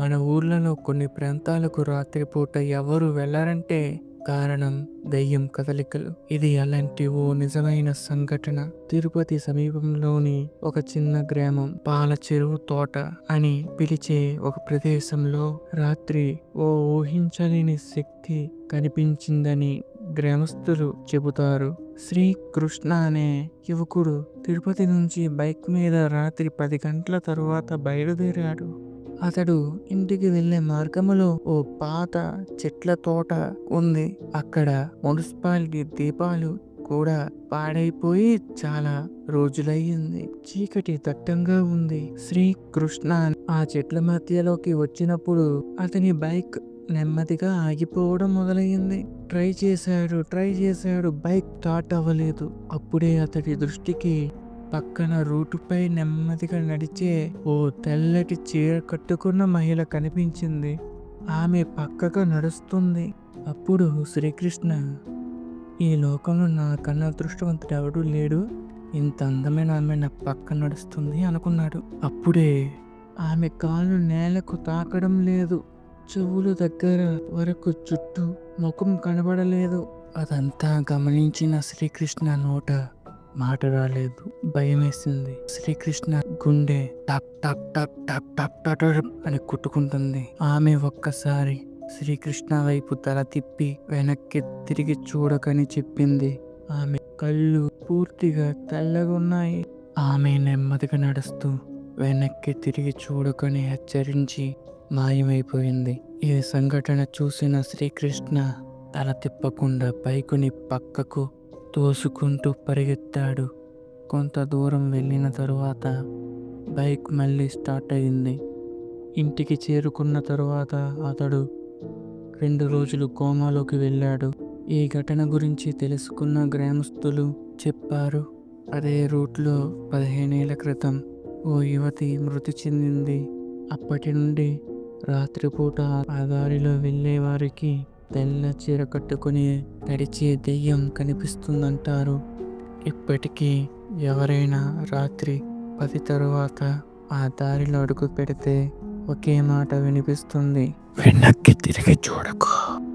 మన ఊర్లలో కొన్ని ప్రాంతాలకు రాత్రిపూట ఎవరు వెళ్ళారంటే కారణం దయ్యం కదలికలు. ఇది అలాంటి ఓ నిజమైన సంఘటన. తిరుపతి సమీపంలోని ఒక చిన్న గ్రామం పాల చెరువు తోట అని పిలిచే ఒక ప్రదేశంలో రాత్రి ఓ ఊహించలేని శక్తి కనిపించిందని గ్రామస్తులు చెబుతారు. శ్రీకృష్ణ అనే యువకుడు తిరుపతి నుంచి బైక్ మీద రాత్రి పది గంటల తరువాత బయలుదేరాడు. అతడు ఇంటికి వెళ్ళే మార్గములో ఓ పాత చెట్ల తోట ఉంది. అక్కడ మున్సిపాలిటీ దీపాలు కూడా పాడైపోయి చాలా రోజులయ్యింది. చీకటి దట్టంగా ఉంది. శ్రీకృష్ణ ఆ చెట్ల మధ్యలోకి వచ్చినప్పుడు అతని బైక్ నెమ్మదిగా ఆగిపోవడం మొదలయ్యింది. ట్రై చేశాడు ట్రై చేశాడు బైక్ స్టార్ట్ అవ్వలేదు. అప్పుడే అతడి దృష్టికి పక్కన రూటుపై నెమ్మదిగా నడిచే ఓ తెల్లటి చీర కట్టుకున్న మహిళ కనిపించింది. ఆమె పక్కగా నడుస్తుంది. అప్పుడు శ్రీకృష్ణ ఈ లోకంలో నా కన్నా అదృష్టవంతుడు ఎవడూ లేడు. ఇంత అందమైన ఆమె నా పక్క నడుస్తుంది అనుకున్నాడు. అప్పుడే ఆమె కాళ్ళు నేలకు తాకడం లేదు. చెవులు దగ్గర వరకు చుట్టూ ముఖం కనబడలేదు. అదంతా గమనించిన శ్రీకృష్ణ నోట మాట రాలేదు. భయం వేసింది శ్రీకృష్ణ గుండె టక్ టక్ టక్ టక్ టక్ టక్ అని కొట్టుకుంటుంది. ఆమె ఒక్కసారి శ్రీకృష్ణ వైపు తల తిప్పి వెనక్కి తిరిగి చూడకని చెప్పింది. ఆమె కళ్ళు పూర్తిగా తెల్లగా ఉన్నాయి ఆమె నెమ్మదిగా నడుస్తూ వెనక్కి తిరిగి చూడకని హెచ్చరించి మాయమైపోయింది. ఈ సంఘటన చూసిన శ్రీకృష్ణ తల తిప్పకుండా బైకుని పక్కకు తోసుకుంటూ పరిగెత్తాడు. కొంత దూరం వెళ్ళిన తరువాత బైక్ మళ్ళీ స్టార్ట్ అయింది. ఇంటికి చేరుకున్న తరువాత అతడు రెండు రోజులు కోమాలోకి వెళ్ళాడు. ఈ ఘటన గురించి తెలుసుకున్న గ్రామస్తులు చెప్పారు. అదే రూట్లో పదిహేనేళ్ళ క్రితం ఓ యువతి మృతి చెందింది. అప్పటి నుండి రాత్రిపూట ఆ దారిలో వెళ్ళేవారికి తెల్ల చీర కట్టుకుని నడిచే దెయ్యం కనిపిస్తుందంటారు. ఇప్పటికీ ఎవరైనా రాత్రి పది తరువాత ఆ దారిలో అడుగు పెడితే ఒకే మాట వినిపిస్తుంది. వెనక్కి తిరిగి చూడకు.